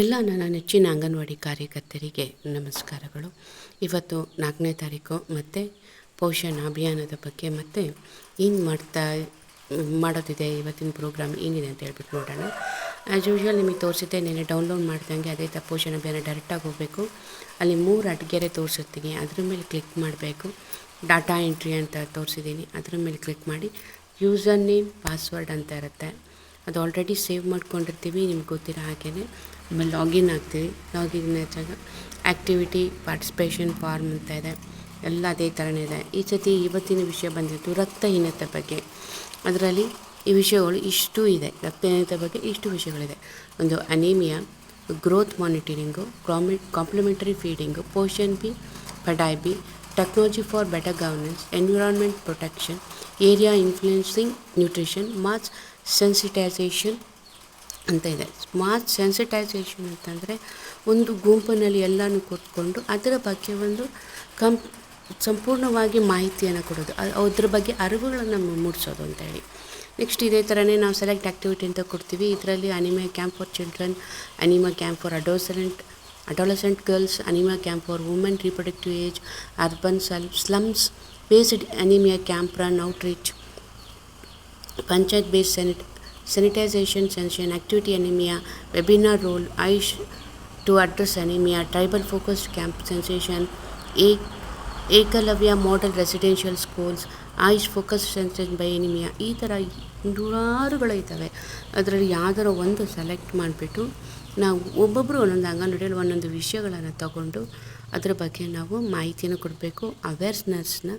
ಎಲ್ಲ ನನ್ನ ನೆಚ್ಚಿನ ಅಂಗನವಾಡಿ ಕಾರ್ಯಕರ್ತರಿಗೆ ನಮಸ್ಕಾರಗಳು. ಇವತ್ತು ನಾಲ್ಕನೇ ತಾರೀಕು ಮತ್ತು ಪೋಷಣ ಅಭಿಯಾನದ ಬಗ್ಗೆ ಮತ್ತು ಏನು ಮಾಡ್ತಾ, ಮಾಡೋದಿದೆ, ಇವತ್ತಿನ ಪ್ರೋಗ್ರಾಮ್ ಏನಿದೆ ಅಂತ ಹೇಳ್ಬಿಟ್ಟು ನೋಡೋಣ. ಆ್ಯಸ್ ಯೂಶ್ವಲ್ ನಿಮಗೆ ತೋರಿಸಿದ್ದೆ ನೆನೆ ಡೌನ್ಲೋಡ್ ಮಾಡ್ದಂಗೆ ಅದೇ ಥರ ಪೋಷಣ ಅಭಿಯಾನ ಡೈರೆಕ್ಟಾಗಿ ಹೋಗಬೇಕು. ಅಲ್ಲಿ ಮೂರು ಅಡುಗೆರೆ ತೋರಿಸುತ್ತೀನಿ, ಅದ್ರ ಮೇಲೆ ಕ್ಲಿಕ್ ಮಾಡಬೇಕು. ಡಾಟಾ ಎಂಟ್ರಿ ಅಂತ ತೋರಿಸಿದ್ದೀನಿ, ಅದ್ರ ಮೇಲೆ ಕ್ಲಿಕ್ ಮಾಡಿ ಯೂಸರ್ ನೇಮ್ ಪಾಸ್ವರ್ಡ್ ಅಂತ ಇರುತ್ತೆ. ಅದು ಆಲ್ರೆಡಿ ಸೇವ್ ಮಾಡ್ಕೊಂಡಿರ್ತೀವಿ, ನಿಮ್ಗೆ ಗೊತ್ತಿರೋ ಹಾಗೇ ಆಮೇಲೆ ಲಾಗಿನ್ ಆಗ್ತೀವಿ. ಲಾಗಿನ್ ಹೆಚ್ಚಾಗ ಆ್ಯಕ್ಟಿವಿಟಿ ಪಾರ್ಟಿಸಿಪೇಷನ್ ಫಾರ್ಮ್ ಅಂತ ಇದೆ. ಎಲ್ಲ ಅದೇ ಥರನೇ ಇದೆ. ಈ ಸತಿ ಇವತ್ತಿನ ವಿಷಯ ಬಂದಿದ್ದು ರಕ್ತಹೀನತೆ ಬಗ್ಗೆ. ಅದರಲ್ಲಿ ಈ ವಿಷಯಗಳು ಇಷ್ಟು ಇದೆ. ರಕ್ತಹೀನತೆ ಬಗ್ಗೆ ಇಷ್ಟು ವಿಷಯಗಳಿದೆ. ಒಂದು ಅನೀಮಿಯಾ ಗ್ರೋತ್ ಮಾನಿಟರಿಂಗು ಕಾಮಿ complementary feeding Poshan B ಪಡಾಯ್ B technology for better governance environment protection area influencing nutrition mass sensitisation ಅಂತ ಇದೆ. ಸ್ಮಾರ್ಟ್ ಸೆನ್ಸಿಟೈಸೇಷನ್ ಅಂತಂದರೆ ಒಂದು ಗುಂಪಿನಲ್ಲಿ ಎಲ್ಲನೂ ಕೂತ್ಕೊಂಡು ಅದರ ಬಗ್ಗೆ ಒಂದು ಕಂ ಸಂಪೂರ್ಣವಾಗಿ ಮಾಹಿತಿಯನ್ನು ಕೊಡೋದು. ಅದ್ರ ಬಗ್ಗೆ ಅರಿವುಗಳನ್ನು ಮೂಡಿಸೋದು ಅಂತೇಳಿ ನೆಕ್ಸ್ಟ್ ಇದೇ ಥರನೇ ನಾವು ಸೆಲೆಕ್ಟ್ ಆ್ಯಕ್ಟಿವಿಟಿ ಅಂತ ಕೊಡ್ತೀವಿ. ಇದರಲ್ಲಿ anaemia camp for children anaemia camp for adolescent adolescent girls anaemia camp for women reproductive age urban ಸಲ್ slums based anaemia camp run outreach panchayat base ಸ್ಯಾನಿಟ್ sanitisation ಸೆನ್ಷನ್ activity anaemia webinar role Aish to address anaemia tribal focused camp sensation a Eklavya model residential schools Ayush focus sensation by anaemia ಈ ಥರ ನೂರಾರುಗಳು ಇದ್ದಾವೆ. ಅದರಲ್ಲಿ ಯಾವ್ದಾರ ಒಂದು select ಮಾಡಿಬಿಟ್ಟು ನಾವು ಒಬ್ಬೊಬ್ಬರು ಒಂದೊಂದು ಅಂಗನವಾಡಿಯಲ್ಲಿ ಒಂದೊಂದು ವಿಷಯಗಳನ್ನು ತಗೊಂಡು ಅದರ ಬಗ್ಗೆ ನಾವು ಮಾಹಿತಿಯನ್ನು ಕೊಡಬೇಕು ಅವೇರ್ನೆಸ್ನ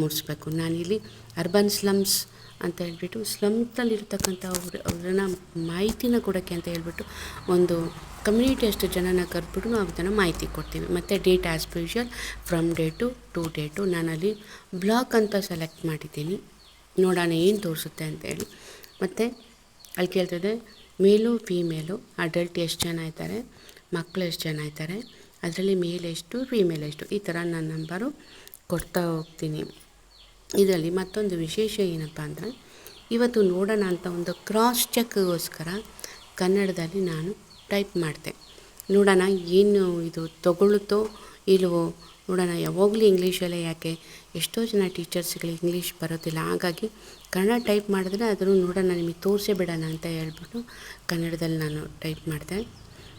ಮೂಡಿಸ್ಬೇಕು. ನಾನಿಲ್ಲಿ ಅರ್ಬನ್ ಸ್ಲಮ್ಸ್ ಅಂತ ಹೇಳ್ಬಿಟ್ಟು ಸ್ಲಮ್ಸಲ್ಲಿರ್ತಕ್ಕಂಥ ಅವ್ರ, ಅವ್ರನ್ನ ಮಾಹಿತಿನ ಕೊಡೋಕ್ಕೆ ಅಂತ ಹೇಳ್ಬಿಟ್ಟು ಒಂದು ಕಮ್ಯುನಿಟಿ ಅಷ್ಟು ಜನನ ಕರೆದ್ಬಿಟ್ಟು ನಾವು ಅದನ್ನು ಮಾಹಿತಿ ಕೊಡ್ತೀವಿ. ಮತ್ತು date as usual from date to date ನಾನಲ್ಲಿ ಬ್ಲಾಕ್ ಅಂತ ಸೆಲೆಕ್ಟ್ ಮಾಡಿದ್ದೀನಿ. ನೋಡೋಣ ಏನು ತೋರಿಸುತ್ತೆ ಅಂತೇಳಿ ಮತ್ತು ಅಲ್ಲಿ ಕೇಳ್ತದೆ, ಮೇಲು ಫೀಮೇಲು ಅಡಲ್ಟ್ ಎಷ್ಟು ಜನ ಇದ್ದಾರೆ ಮಕ್ಕಳು ಎಷ್ಟು ಜನ ಇದ್ದಾರೆ? ಅದರಲ್ಲಿ ಮೇಲ್ ಎಷ್ಟು ಫೀಮೇಲ್ ಎಷ್ಟು, ಈ ಥರ ನಾನು ನಂಬರು ಕೊಡ್ತಾ ಹೋಗ್ತೀನಿ. ಇದರಲ್ಲಿ ಮತ್ತೊಂದು ವಿಶೇಷ ಏನಪ್ಪ ಅಂದರೆ, ಇವತ್ತು ನೋಡೋಣ ಅಂತ ಒಂದು ಕ್ರಾಸ್ ಚೆಕ್ಗೋಸ್ಕರ ಕನ್ನಡದಲ್ಲಿ ನಾನು ಟೈಪ್ ಮಾಡಿದೆ. ನೋಡೋಣ ಏನು ಇದು ತಗೊಳ್ಳುತ್ತೋ ಇಲ್ವೋ, ನೋಡೋಣ ಯಾವಾಗಲೂ ಇಂಗ್ಲೀಷಲ್ಲೇ ಯಾಕೆ ಎಷ್ಟೋ ಜನ ಟೀಚರ್ಸ್ಗಳು ಇಂಗ್ಲೀಷ್ ಬರೋದಿಲ್ಲ. ಹಾಗಾಗಿ ಕನ್ನಡ ಟೈಪ್ ಮಾಡಿದ್ರೆ ಅದನ್ನು ನೋಡೋಣ, ನಿಮಗೆ ತೋರಿಸೇ ಬಿಡೋಣ ಅಂತ ಹೇಳ್ಬಿಟ್ಟು ಕನ್ನಡದಲ್ಲಿ ನಾನು ಟೈಪ್ ಮಾಡಿದೆ.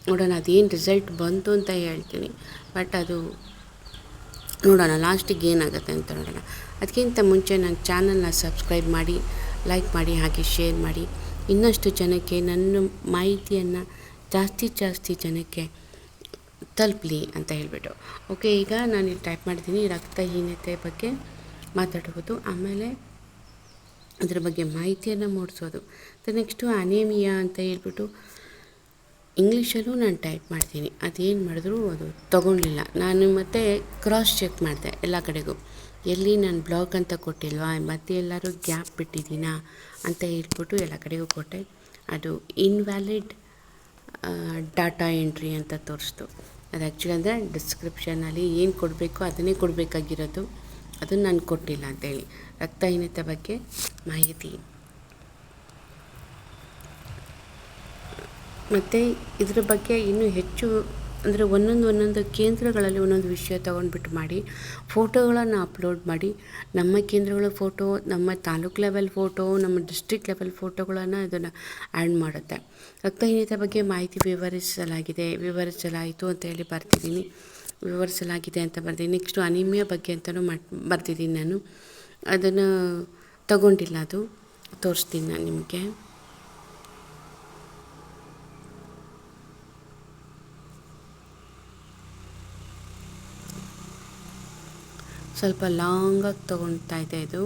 ನೋಡೋಣ, ಅದೇನು ರಿಸಲ್ಟ್ ಬಂತು ಅಂತ ಹೇಳ್ತೀನಿ. ಬಟ್ ಅದು ನೋಡೋಣ ಲಾಸ್ಟಿಗೆ ಏನಾಗುತ್ತೆ ಅಂತ ನೋಡೋಣ. ಅದಕ್ಕಿಂತ ಮುಂಚೆ ನನ್ನ ಚಾನಲ್ನ ಸಬ್ಸ್ಕ್ರೈಬ್ ಮಾಡಿ ಲೈಕ್ ಮಾಡಿ, ಹಾಗೆ ಶೇರ್ ಮಾಡಿ. ಇನ್ನಷ್ಟು ಜನಕ್ಕೆ ನನ್ನ ಮಾಹಿತಿಯನ್ನು ಜಾಸ್ತಿ ಜಾಸ್ತಿ ಜನಕ್ಕೆ ತಲುಪಲಿ ಅಂತ ಹೇಳಿಬಿಟ್ಟು. ಓಕೆ ಈಗ ನಾನು ಇಲ್ಲಿ ಟೈಪ್ ಮಾಡ್ತೀನಿ ರಕ್ತಹೀನತೆ ಬಗ್ಗೆ ಮಾತಾಡುವುದು ಆಮೇಲೆ ಅದರ ಬಗ್ಗೆ ಮಾಹಿತಿಯನ್ನು ಮೂಡಿಸೋದು. ನೆಕ್ಸ್ಟು ಅನೇಮಿಯಾ ಅಂತ ಹೇಳ್ಬಿಟ್ಟು ಇಂಗ್ಲೀಷಲ್ಲೂ ನಾನು ಟೈಪ್ ಮಾಡ್ತೀನಿ. ಅದೇನು ಮಾಡಿದ್ರು ಅದು ತೊಗೊಳ್ಲಿಲ್ಲ ನಾನು ಮತ್ತೆ ಕ್ರಾಸ್ ಚೆಕ್ ಮಾಡಿದೆ ಎಲ್ಲ ಕಡೆಗೂ. ಎಲ್ಲಿ ನಾನು ಬ್ಲಾಗ್ ಅಂತ ಕೊಟ್ಟಿಲ್ವಾ? ಮತ್ತೆ ಎಲ್ಲರೂ ಗ್ಯಾಪ್ ಬಿಟ್ಟಿದ್ದೀನಾ? ಅಂತ ಹೇಳ್ಬಿಟ್ಟು ಎಲ್ಲ ಕಡೆಗೂ ಕೊಟ್ಟೆ. ಅದು ಇನ್ವ್ಯಾಲಿಡ್ ಡಾಟಾ ಎಂಟ್ರಿ ಅಂತ ತೋರಿಸ್ತು. ಅದು ಆ್ಯಕ್ಚುಲಿ ಅಂದರೆ ಡಿಸ್ಕ್ರಿಪ್ಷನಲ್ಲಿ ಏನು ಕೊಡಬೇಕು ಅದನ್ನೇ ಕೊಡಬೇಕಾಗಿರೋದು. ಅದನ್ನು ನಾನು ಕೊಟ್ಟಿಲ್ಲ ಅಂತೇಳಿ ರಕ್ತಹೀನತೆ ಬಗ್ಗೆ ಮಾಹಿತಿ. ಮತ್ತು ಇದರ ಬಗ್ಗೆ ಇನ್ನೂ ಹೆಚ್ಚು ಅಂದರೆ ಒಂದೊಂದು ಒಂದೊಂದು ಕೇಂದ್ರಗಳಲ್ಲಿ ಒಂದೊಂದು ವಿಷಯ ತೊಗೊಂಡ್ಬಿಟ್ಟು ಮಾಡಿ, ಫೋಟೋಗಳನ್ನು ಅಪ್ಲೋಡ್ ಮಾಡಿ, ನಮ್ಮ ಕೇಂದ್ರಗಳ ಫೋಟೋ, ನಮ್ಮ ತಾಲೂಕು ಲೆವೆಲ್ ಫೋಟೋ, ನಮ್ಮ ಡಿಸ್ಟ್ರಿಕ್ಟ್ ಲೆವೆಲ್ ಫೋಟೋಗಳನ್ನು ಇದನ್ನು ಆ್ಯಡ್ ಮಾಡುತ್ತೆ. ರಕ್ತಹೀನತೆ ಬಗ್ಗೆ ಮಾಹಿತಿ ವಿವರಿಸಲಾಗಿದೆ, ವಿವರಿಸಲಾಯಿತು ಅಂತ ಹೇಳಿ ಬರ್ತಿದ್ದೀನಿ. ವಿವರಿಸಲಾಗಿದೆ ಅಂತ ಬರ್ತೀನಿ ನೆಕ್ಸ್ಟು ಅನಿಮಿಯಾ ಬಗ್ಗೆ ಅಂತಲೂ ಮಾಡಿ ಬರ್ತಿದ್ದೀನಿ ನಾನು. ಅದನ್ನು ತಗೊಂಡಿಲ್ಲ ಅದು. ತೋರಿಸ್ತೀನಿ ನಾನು ನಿಮಗೆ. ಸ್ವಲ್ಪ ಲಾಂಗಾಗಿ ತಗೊಳ್ತಾ ಇದೆ ಇದು.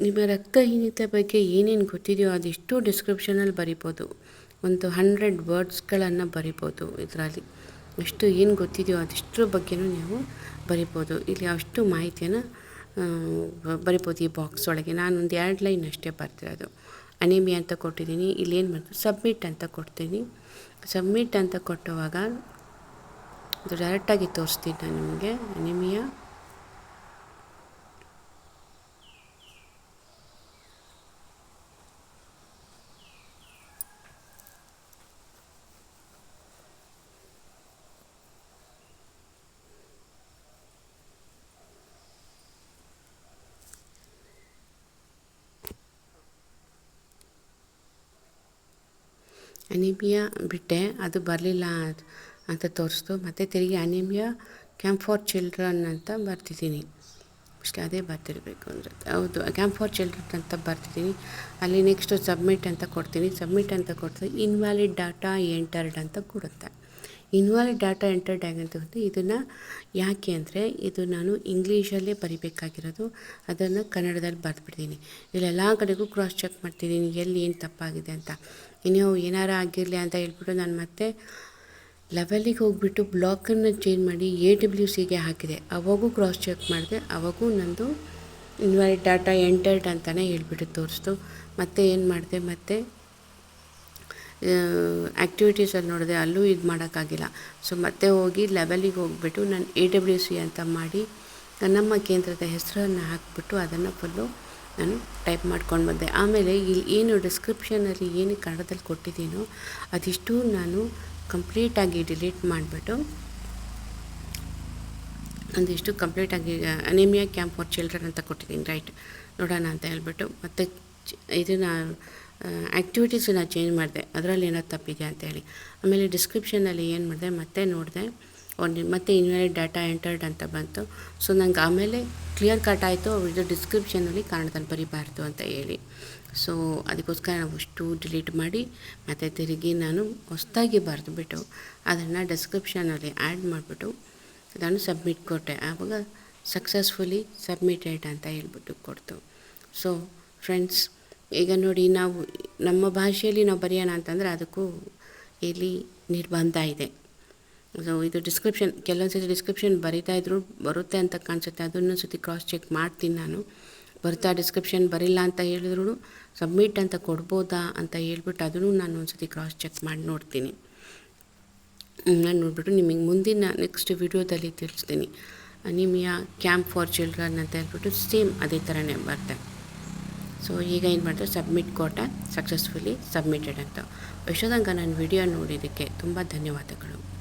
ನಿಮ್ಮ ರಕ್ತಹೀನತೆ ಬಗ್ಗೆ ಏನೇನು ಗೊತ್ತಿದೆಯೋ ಅದೆಷ್ಟು ಡಿಸ್ಕ್ರಿಪ್ಷನಲ್ಲಿ ಬರಿಬೋದು. ಒಂದು ಹಂಡ್ರೆಡ್ ವರ್ಡ್ಸ್ಗಳನ್ನು ಬರಿಬೋದು ಇದರಲ್ಲಿ. ಎಷ್ಟು ಏನು ಗೊತ್ತಿದೆಯೋ ಅದೆಷ್ಟರ ಬಗ್ಗೆನೂ ನೀವು ಬರಿಬೋದು. ಇಲ್ಲಿ ಅಷ್ಟು ಮಾಹಿತಿಯನ್ನು ಬರಿಬೋದು ಈ ಬಾಕ್ಸ್ ಒಳಗೆ. ನಾನು ಒಂದು ಎರಡು ಲೈನ್ ಅಷ್ಟೇ ಬರ್ತಿರೋದು ಅನಿಮಿಯಾ ಅಂತ ಕೊಟ್ಟಿದ್ದೀನಿ. ಇಲ್ಲೇನು ಮಾಡ್ತೀನಿ ಸಬ್ಮಿಟ್ ಅಂತ ಕೊಡ್ತೀನಿ. ಸಬ್ಮಿಟ್ ಅಂತ ಕೊಟ್ಟುವಾಗ, ಅದು ಡೈರೆಕ್ಟಾಗಿ ತೋರಿಸ್ತೀನಿ ನಾನು ನಿಮಗೆ. ಅನಿಮಿಯಾ ಅನಿಮಿಯಾ ಬಿಟ್ಟೆ, ಅದು ಬರಲಿಲ್ಲ ಅಂತ ತೋರಿಸ್ತು ಮತ್ತು ತಿರುಗಿ ಅನಿಮಿಯಾ ಕ್ಯಾಂಪ್ ಫಾರ್ ಚಿಲ್ಡ್ರನ್ ಅಂತ ಬರ್ತಿದ್ದೀನಿ. ಅಷ್ಟೇ, ಅದೇ ಬರ್ತಿರಬೇಕು ಅಂದರೆ. ಹೌದು ಕ್ಯಾಂಪ್ ಫಾರ್ ಚಿಲ್ಡ್ರನ್ ಅಂತ ಬರ್ತಿದ್ದೀನಿ. ಅಲ್ಲಿ ನೆಕ್ಸ್ಟು ಸಬ್ಮಿಟ್ ಅಂತ ಕೊಡ್ತೀನಿ. ಸಬ್ಮಿಟ್ ಅಂತ ಕೊಡ್ತೀನಿ ಇನ್ವ್ಯಾಲಿಡ್ ಡಾಟಾ ಎಂಟರ್ಡ್ ಅಂತ ಕೊಡುತ್ತೆ. ಇನ್ವಾಲಿಡ್ ಡಾಟಾ ಎಂಟರ್ಡ್ ಆಗಿರ್ತಕ್ಕಂಥ ಇದನ್ನು ಯಾಕೆ ಅಂದರೆ ಇದು ನಾನು ಇಂಗ್ಲೀಷಲ್ಲೇ ಬರಿಬೇಕಾಗಿರೋದು, ಅದನ್ನು ಕನ್ನಡದಲ್ಲಿ ಬರೆದ್ಬಿಡ್ತೀನಿ. ಇಲ್ಲೆಲ್ಲ ಕಡೆಗೂ ಕ್ರಾಸ್ ಚೆಕ್ ಮಾಡ್ತಿದ್ದೀನಿ, ಎಲ್ಲಿ ಏನು ತಪ್ಪಾಗಿದೆ ಅಂತ. ಇನ್ನೂ ಏನಾರು ಆಗಿರಲಿ ಅಂತ ಹೇಳ್ಬಿಟ್ಟು ನಾನು ಮತ್ತೆ ಲೆವೆಲಿಗೆ ಹೋಗಿಬಿಟ್ಟು ಬ್ಲಾಕನ್ನು ಚೇಂಜ್ ಮಾಡಿ ಎ ಡಬ್ಲ್ಯೂ ಸಿಗೆ ಹಾಕಿದೆ. ಅವಾಗೂ ಕ್ರಾಸ್ ಚೆಕ್ ಮಾಡಿದೆ, ಅವಾಗೂ ನಂದು ಇನ್ವಾಲಿಡ್ ಡಾಟಾ ಎಂಟರ್ಡ್ ಅಂತಲೇ ಹೇಳ್ಬಿಟ್ಟು ತೋರಿಸ್ತು. ಮತ್ತೆ ಏನು ಮಾಡಿದೆ, ಮತ್ತು ಆ್ಯಕ್ಟಿವಿಟೀಸಲ್ಲಿ ನೋಡಿದೆ ಅಲ್ಲೂ ಇದು ಮಾಡೋಕ್ಕಾಗಿಲ್ಲ. ಸೊ ಮತ್ತೆ ಹೋಗಿ ಲೆವೆಲಿಗೆ ಹೋಗ್ಬಿಟ್ಟು ನಾನು ಎ ಡಬ್ಲ್ಯೂ ಸಿ ಅಂತ ಮಾಡಿ ನಮ್ಮ ಕೇಂದ್ರದ ಹೆಸರನ್ನು ಹಾಕಿಬಿಟ್ಟು ಅದನ್ನು ಫುಲ್ಲು ನಾನು ಟೈಪ್ ಮಾಡ್ಕೊಂಡು ಬಂದೆ. ಆಮೇಲೆ ಇಲ್ಲಿ ಏನು ಡಿಸ್ಕ್ರಿಪ್ಷನಲ್ಲಿ ಏನು ಕನ್ನಡದಲ್ಲಿ ಕೊಟ್ಟಿದ್ದೀನೋ ಅದಿಷ್ಟು ನಾನು ಕಂಪ್ಲೀಟಾಗಿ ಡಿಲೀಟ್ ಮಾಡಿಬಿಟ್ಟು ಒಂದಿಷ್ಟು ಕಂಪ್ಲೀಟಾಗಿ ಅನಿಮಿಯಾ ಕ್ಯಾಂಪ್ ಫಾರ್ ಚಿಲ್ಡ್ರನ್ ಅಂತ ಕೊಟ್ಟಿದ್ದೀನಿ ರೈಟ್ ನೋಡೋಣ ಅಂತ ಹೇಳ್ಬಿಟ್ಟು ಮತ್ತು ಇದನ್ನು ಆ್ಯಕ್ಟಿವಿಟೀಸನ್ನ ಚೇಂಜ್ ಮಾಡಿದೆ. ಅದರಲ್ಲಿ ಏನೋ ತಪ್ಪಿದೆ ಅಂತೇಳಿ ಆಮೇಲೆ ಡಿಸ್ಕ್ರಿಪ್ಷನಲ್ಲಿ ಏನು ಮಾಡಿದೆ, ಮತ್ತೆ ನೋಡಿದೆ. ಒಂದು ಮತ್ತೆ ಇನ್ವ್ಯಾಲಿಡ್ ಡಾಟಾ ಎಂಟರ್ಡ್ ಅಂತ ಬಂತು. ಸೊ ನಂಗೆ ಆಮೇಲೆ ಕ್ಲಿಯರ್ ಕಟ್ ಆಯಿತು. ಅವ್ರದ್ದು ಡಿಸ್ಕ್ರಿಪ್ಷನಲ್ಲಿ ಕನ್ನಡದಲ್ಲಿ ಬರಿಬಾರ್ದು ಅಂತ ಹೇಳಿ. ಸೊ ಅದಕ್ಕೋಸ್ಕರ ನಾವು ಅಷ್ಟು ಡಿಲೀಟ್ ಮಾಡಿ, ಮತ್ತು ತಿರುಗಿ ನಾನು ಹೊಸ್ದಾಗಿ ಬರೆದುಬಿಟ್ಟು ಅದನ್ನು ಡಿಸ್ಕ್ರಿಪ್ಷನಲ್ಲಿ ಆ್ಯಡ್ ಮಾಡಿಬಿಟ್ಟು ನಾನು ಸಬ್ಮಿಟ್ ಕೊಟ್ಟೆ. ಆವಾಗ ಸಕ್ಸಸ್ಫುಲಿ ಸಬ್ಮಿಟೆಡ್ ಅಂತ ಹೇಳ್ಬಿಟ್ಟು ಕೊಡ್ತು. ಸೊ ಫ್ರೆಂಡ್ಸ್ ಈಗ ನೋಡಿ ನಾವು ನಮ್ಮ ಭಾಷೆಯಲ್ಲಿ ನಾವು ಬರೆಯೋಣ ಅಂತಂದರೆ ಅದಕ್ಕೂ ಇಲ್ಲಿ ನಿರ್ಬಂಧ ಇದೆ. ಸೊ ಇದು ಡಿಸ್ಕ್ರಿಪ್ಷನ್ ಕೆಲವೊಂದು ಸತಿ ಡಿಸ್ಕ್ರಿಪ್ಷನ್ ಬರಿತಾ ಇದ್ರು ಬರುತ್ತೆ ಅಂತ ಕಾಣಿಸುತ್ತೆ. ಅದನ್ನು ಸತಿ ಕ್ರಾಸ್ ಚೆಕ್ ಮಾಡ್ತೀನಿ ನಾನು. ಬರ್ತಾ ಡಿಸ್ಕ್ರಿಪ್ಷನ್ ಬರಿಲ್ಲ ಅಂತ ಹೇಳಿದ್ರು ಸಬ್ಮಿಟ್ ಅಂತ ಕೊಡ್ಬೋದಾ ಅಂತ ಹೇಳ್ಬಿಟ್ಟು ಅದನ್ನು ನಾನು ಒಂದು ಸತಿ ಕ್ರಾಸ್ ಚೆಕ್ ಮಾಡಿ ನೋಡ್ತೀನಿ. ನಾನು ನೋಡಿಬಿಟ್ಟು ನಿಮಗೆ ಮುಂದಿನ ನೆಕ್ಸ್ಟ್ ವಿಡಿಯೋದಲ್ಲಿ ತಿಳಿಸ್ತೀನಿ. ಅನಿಮಿಯಾ ಕ್ಯಾಂಪ್ ಫಾರ್ ಚಿಲ್ಡ್ರನ್ ಅಂತ ಹೇಳ್ಬಿಟ್ಟು ಸೇಮ್ ಅದೇ ಥರನೇ ಬರುತ್ತೆ. ಸೊ ಈಗ ಏನು ಮಾಡಿದ್ರು ಸಬ್ಮಿಟ್ ಕೊಟ್ಟೆ ಸಕ್ಸಸ್ಫುಲಿ ಸಬ್ಮಿಟೆಡ್ ಅಂತ. ಯಶೋದಂಗ ನಾನು ವಿಡಿಯೋ ನೋಡಿದ್ದಕ್ಕೆ ತುಂಬ ಧನ್ಯವಾದಗಳು.